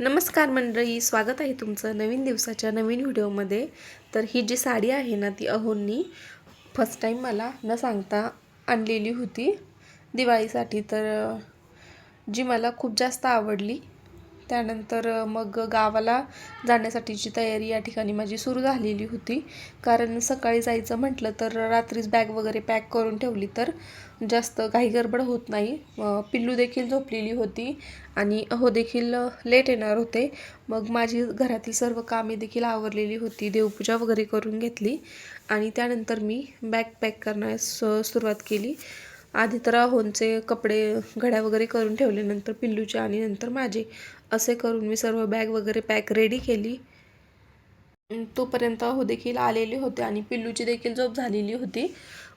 नमस्कार मंडळी स्वागत आहे तुमचं नवीन दिवसाच्या नवीन व्हिडिओमध्ये. तर ही जी साडी आहे ना ती अहोंनी फर्स्ट टाईम मला न सांगता आणलेली होती दिवाळीसाठी. तर जी मला खूप जास्त आवडली त्यानंतर मग गावाला जाण्यासाठीची तयारी या ठिकाणी माझी सुरू झालेली होती. कारण सकाळी जायचं म्हटलं तर रात्रीच बॅग वगैरे पॅक करून ठेवली तर जास्त काही गडबड होत नाही. पिल्लू देखील झोपलेली होती आणि अहो देखील लेट येणार होते. मग माझी घरातील सर्व कामे देखील आवरलेली होती. देवपूजा वगैरे करून घेतली आणि त्यानंतर मी बॅग पॅक करण्यास सुरुवात केली. आधी तर अहोंचे कपडे घड्या वगैरे करून ठेवले नंतर पिल्लूचे आणि नंतर माझे. असे करून मी सर्व बॅग वगैरे पॅक रेडी केली. तोपर्यंत हो देखील आलेले होते आणि पिल्लूची देखील झोप झालेली होती.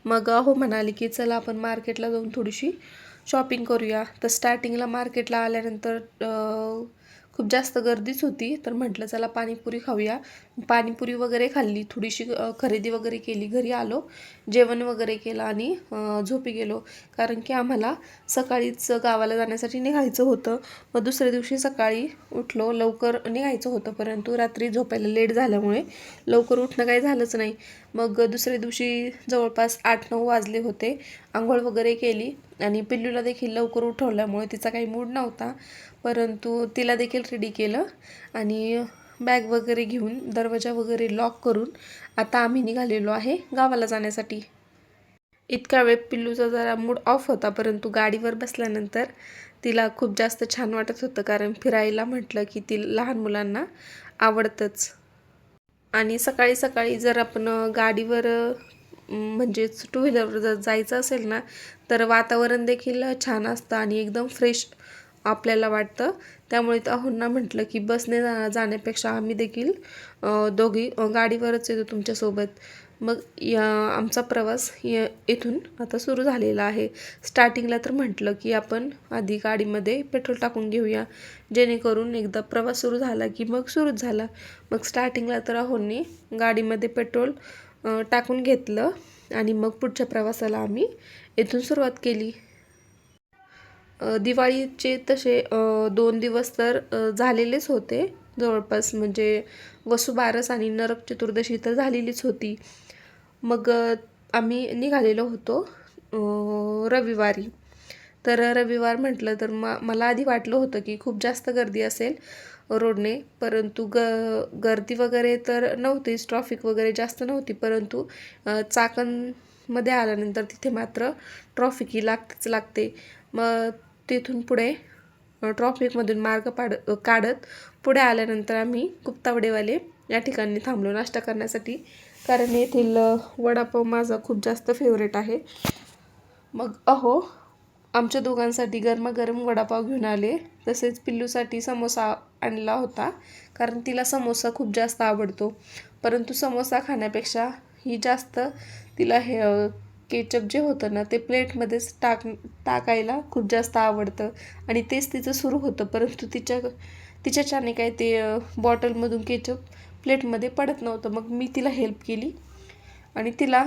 मग अहो म्हणाले की चला आपण मार्केटला जाऊन थोडीशी शॉपिंग करूया. तर स्टार्टिंगला मार्केटला आल्यानंतर खूप जास्त गर्दीच होती तर म्हटलं चला पाणीपुरी खाऊया. पाणीपुरी वगैरे खाल्ली थोडीशी खरेदी वगैरे केली घरी आलो. जेवण वगैरे केलं आणि झोपी गेलो. कारण की आम्हाला सकाळीच गावाला जाण्यासाठी निघायचं होतं. मग दुसऱ्या दिवशी सकाळी उठलो लवकर निघायचं होतं. परंतु रात्री झोपायला लेट झाल्यामुळे लवकर उठणं काही झालंच नाही. मग दुसऱ्या दिवशी जवळपास आठ नऊ वाजले होते. आंघोळ वगैरे केली आणि पिल्लूला देखील लवकर उठवल्यामुळे तिचा काही मूड नव्हता. परंतु तिला देखील रेडी केलं आणि बॅग वगैरे घेऊन दरवाजा वगैरे लॉक करून आता आम्ही निघालेलो आहे गावाला जाण्यासाठी. इतका वेळ पिल्लूचा जरा मूड ऑफ होता परंतु गाडीवर बसल्यानंतर तिला खूप जास्त छान वाटत होतं. कारण फिरायला म्हटलं की ती लहान मुलांना आवडतंच. आणि सकाळी सकाळी जर आपण गाडीवर म्हणजेच टू व्हीलरवर जर जायचं असेल ना तर वातावरण देखील छान असतं आणि एकदम फ्रेश आपल्याला वाटतं. त्यामुळे अहोंना म्हटलं की बसने जा जाण्यापेक्षा आम्ही देखील दोघी गाडीवरच येतो तुमच्यासोबत. मग या आमचा प्रवास या इथून आता सुरू झालेला आहे. स्टार्टिंगला तर म्हटलं की आपण आधी गाडीमध्ये पेट्रोल टाकून घेऊया. जेणेकरून एकदा प्रवास सुरू झाला की मग सुरूच झाला. मग स्टार्टिंगला तर अहोंनी गाडीमध्ये पेट्रोल टाकून घेतलं आणि मग पुढच्या प्रवासाला आम्ही इथून सुरुवात केली. दिवाळीचे तसे दोन दिवस तर झालेलेच होते. जवळपास म्हणजे वसुबारस आणि नरक चतुर्दशी तर झालेलीच होती. मग आम्ही निघालेलो होतो रविवारी. तर रविवार म्हटलं तर म मला आधी वाटलं होतं की खूप जास्त गर्दी असेल रोडने परंतु ग गर्दी वगैरे तर नव्हतीच ट्रॉफिक वगैरे जास्त नव्हती परंतु चाकणमध्ये आल्यानंतर तिथे मात्र ट्रॉफिक ही लागतेच लागते. मग तिथून पुढे ट्रॉफिकमधून मार्ग पाड काढत पुढे आल्यानंतर आम्ही गुप्तावडेवाले या ठिकाणी थांबलो नाश्ता करण्यासाठी. कारण येथील वडापाव माझा खूप जास्त फेवरेट आहे. मग अहो आमच्या दोघांसाठी गरमागरम वडापाव घेऊन आले. तसेच पिल्लूसाठी समोसा आणला होता. कारण तिला समोसा खूप जास्त आवडतो. परंतु समोसा खाण्यापेक्षा ही जास्त तिला हे केचप जे होतं ना ते प्लेटमध्येच टाक टाकायला खूप जास्त आवडतं. आणि तेच तिचं सुरू होतं. परंतु तिच्या तिच्याच्याने काय ते बॉटलमधून केचप प्लेटमध्ये पडत नव्हतं. मग मी तिला हेल्प केली आणि तिला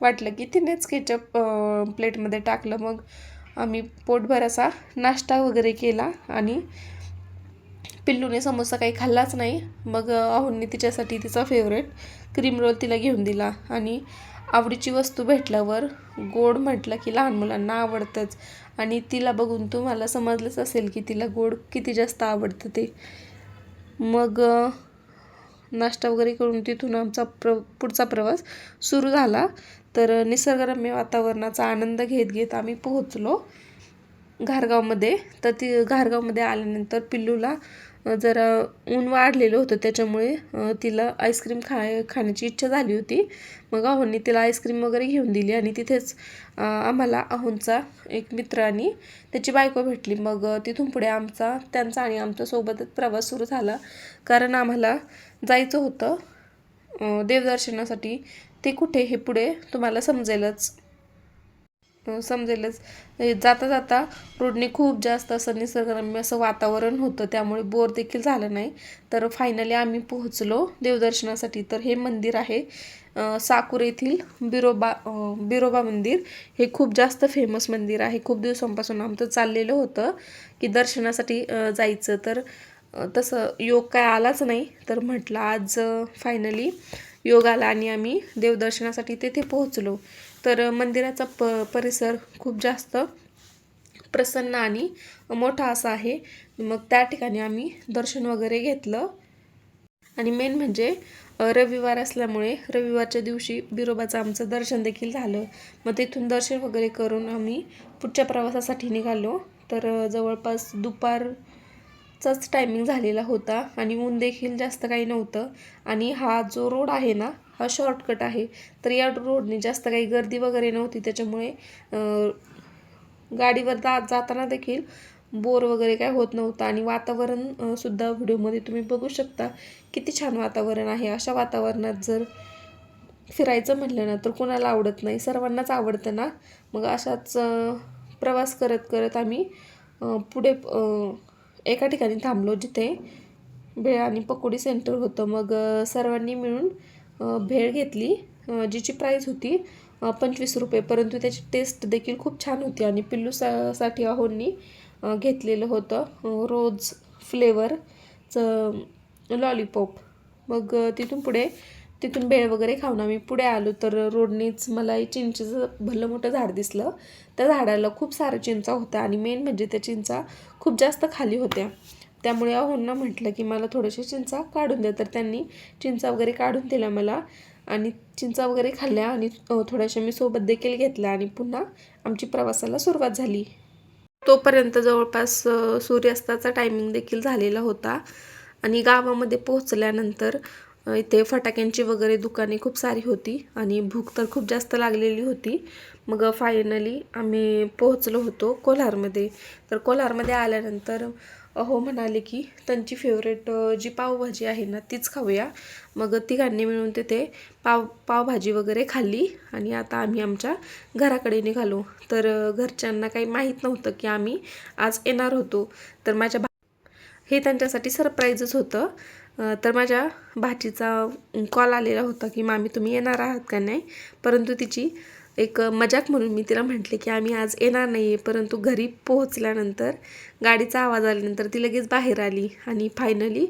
वाटलं की तिनेच केचप प्लेटमध्ये टाकलं. मग आम्ही पोटभर असा नाश्ता वगैरे केला आणि पिल्लूने समोसा काही खाल्लाच नाही. मग अ, अहोंनी तिच्यासाठी तिचा फेवरेट क्रीम रोल तिला घेऊन दिला आणि आवडीची वस्तू भेटल्यावर गोड म्हटलं की लहान मुलांना आवडतंच. आणि तिला बघून तुम्हाला समजलंच असेल की तिला गोड किती जास्त आवडतं ते. मग नाश्ता वगैरे करून तिथून आमचा प्र पुढचा प्रवास सुरू झाला. तर निसर्गरम्य वातावरणाचा आनंद घेत घेत आम्ही पोहोचलो. घारगावमध्ये तर ती घारगावमध्ये आल्यानंतर पिल्लूला जरा ऊन वाढलेलं होतं त्याच्यामुळे तिला आईस्क्रीम खाय खाण्याची इच्छा झाली होती. मग अहोंनी तिला आईस्क्रीम वगैरे घेऊन दिली आणि तिथेच आम्हाला अहोंचा एक मित्र आणि त्याची बायको भेटली. मग तिथून पुढे आमचा त्यांचा आणि आमचा सोबतच प्रवास सुरू झाला. कारण आम्हाला जायचं होतं देवदर्शनासाठी. ते कुठे हे पुढे तुम्हाला समजेलच. समजेलच. हे जाता जाता रोडने खूप जास्त असं निसर्गरम्य असं वातावरण होतं. त्यामुळे बोर देखील झालं नाही. तर फायनली आम्ही पोहोचलो देवदर्शनासाठी. तर हे मंदिर आहे साकूर येथील बिरोबा बिरोबा मंदिर. हे खूप जास्त फेमस मंदिर आहे. खूप दिवसांपासून आमचं चाललेलं होतं की दर्शनासाठी जायचं. तर तसं योग काय आलाच नाही. तर म्हटलं आज फायनली योग आला आणि आम्ही देवदर्शनासाठी तेथे पोहोचलो. तर मंदिराचा प परिसर खूप जास्त प्रसन्न आणि मोठा असा आहे. मग त्या ठिकाणी आम्ही दर्शन वगैरे घेतलं. आणि मेन म्हणजे रविवार असल्यामुळे रविवारच्या दिवशी बिरोबाचं आमचं दर्शन देखील झालं. मग तिथून दर्शन वगैरे करून आम्ही पुढच्या प्रवासासाठी निघालो. तर जवळपास दुपार चाच टायमिंग झालेला होता आणि ऊन देखील जास्त काही नव्हतं. आणि हा जो रोड आहे ना हा शॉर्टकट आहे. तर या रोडने जास्त काही गर्दी वगैरे नव्हती. त्याच्यामुळे गाडीवर जा जाताना देखील बोर वगैरे काय होत नव्हतं. आणि वातावरण सुद्धा व्हिडिओमध्ये तुम्ही बघू शकता. किती छान वातावरण आहे. अशा वातावरणात जर फिरायचं म्हटलं ना तर कोणाला आवडत नाही. सर्वांनाच आवडतं ना. मग अशाच प्रवास करत करत आम्ही पुढे एका ठिकाणी थांबलो जिथे भेळ आणि पकोडी सेंटर होतं. मग सर्वांनी मिळून भेळ घेतली जिची प्राईस होती पंचवीस रुपये. परंतु त्याची टेस्ट देखील खूप छान होती आणि पिल्लू सा साठी अहोंनी घेतलेलं होतं. रोज फ्लेवरचं लॉलीपॉप मग तिथून पुढे तिथून बेळ वगैरे खाऊन आम्ही पुढे आलो. तर रोडनेच मला चिंचेचं भलं मोठं झाड दिसलं. त्या झाडाला खूप साऱ्या चिंचा होत्या आणि मेन म्हणजे त्या चिंचा खूप जास्त खाली होत्या. त्यामुळे अहोंना म्हटलं की मला थोडेसे चिंचा काढून द्या. तर त्यांनी चिंचा वगैरे काढून दिल्या मला आणि चिंचा वगैरे खाल्ल्या आणि थोड्याशा मी सोबत देखील घेतल्या आणि पुन्हा आमची प्रवासाला सुरुवात झाली. तोपर्यंत जवळपास सूर्यास्ताचा टायमिंग देखील झालेला होता आणि गावामध्ये पोहोचल्यानंतर इथे फटाक्यांची वगैरे दुकाने खूप सारी होती आणि भूक तर खूप जास्त लागलेली होती. मग फायनली आम्ही पोहोचलो होतो कोल्हारमध्ये. तर कोल्हारमध्ये आल्यानंतर अहो म्हणाले की त्यांची फेवरेट जी पावभाजी आहे ना तीच खाऊया. मग तिघांनी मिळून तिथे पाव पावभाजी वगैरे खाल्ली आणि आता आम्ही आमच्या घराकडे निघालो. तर घरच्यांना काही माहीत नव्हतं की आम्ही आज येणार होतो. तर माझ्या भा हे त्यांच्यासाठी सरप्राईजच होतं. तर माझ्या भाचीचा कॉल आलेला होता की मामी तुम्ही येणार आहात का नाही? परंतु तिची एक मजाक म्हणून मी तिला म्हटले की आम्ही आज येणार नाही आहे परंतु घरी पोहोचल्यानंतर गाडीचा आवाज आल्यानंतर ती लगेच बाहेर आली आणि फायनली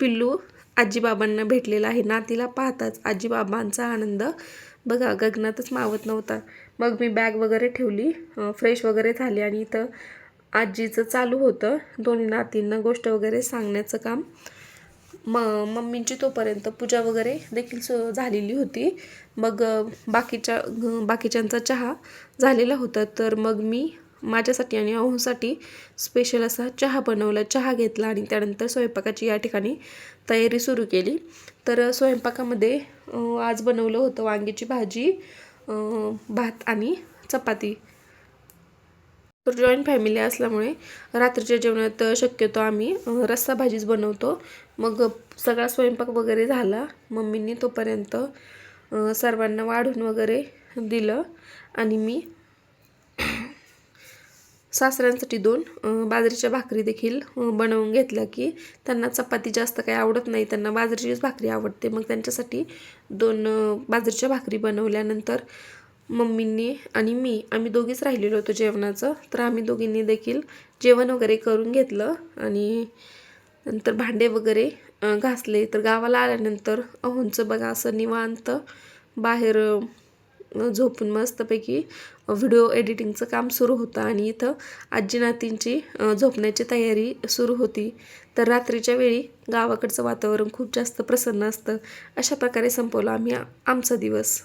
पिल्लू आजीबाबांना भेटलेला आहे. नातीला पाहताच आजीबाबांचा आनंद बघा गगनातच मावत नव्हता. मग मी बॅग वगैरे ठेवली फ्रेश वगैरे झाली आणि इथं आजीचं चालू होतं. दोन्ही नातींना गोष्ट वगैरे सांगण्याचं काम म मम्मींची तोपर्यंत पूजा वगैरे देखील सु झालेली होती. मग बाकीच्या बाकीच्यांचा चहा झालेला होता. तर मग मी माझ्यासाठी आणि अहोसाठी स्पेशल असा चहा बनवला. चहा घेतला आणि त्यानंतर स्वयंपाकाची या ठिकाणी तयारी सुरू केली. तर स्वयंपाकामध्ये आज बनवलं होतं वांग्याची भाजी भात आणि चपाती. तर जॉईंट फॅमिली असल्यामुळे रात्रीच्या जेवणात शक्यतो आम्ही रस्सा भाजीच बनवतो. मग सगळा स्वयंपाक वगैरे झाला. मम्मींनी तोपर्यंत सर्वांना वाढून वगैरे दिलं. आणि मी सासऱ्यांसाठी दोन बाजरीच्या भाकरी देखील बनवून घेतल्या की त्यांना चपाती जास्त काही आवडत नाही. त्यांना बाजरीचीच भाकरी आवडते. मग त्यांच्यासाठी दोन बाजरीच्या भाकरी बनवल्यानंतर मम्मींनी आणि मी आम्ही दोघीच राहिलेलो होतो जेवणाचं. तर आम्ही दोघींनी देखील जेवण वगैरे करून घेतलं आणि नंतर भांडे वगैरे घासले. तर गावाला आल्यानंतर अहोंचं बघा असं निवांत बाहेर झोपून मस्तपैकी व्हिडिओ एडिटिंगचं काम सुरू होतं आणि इथं आजी नातींची झोपण्याची तयारी सुरू होती. तर रात्रीच्या वेळी गावाकडचं वातावरण खूप जास्त प्रसन्न असतं. अशा प्रकारे संपवलं आम्ही आमचा दिवस.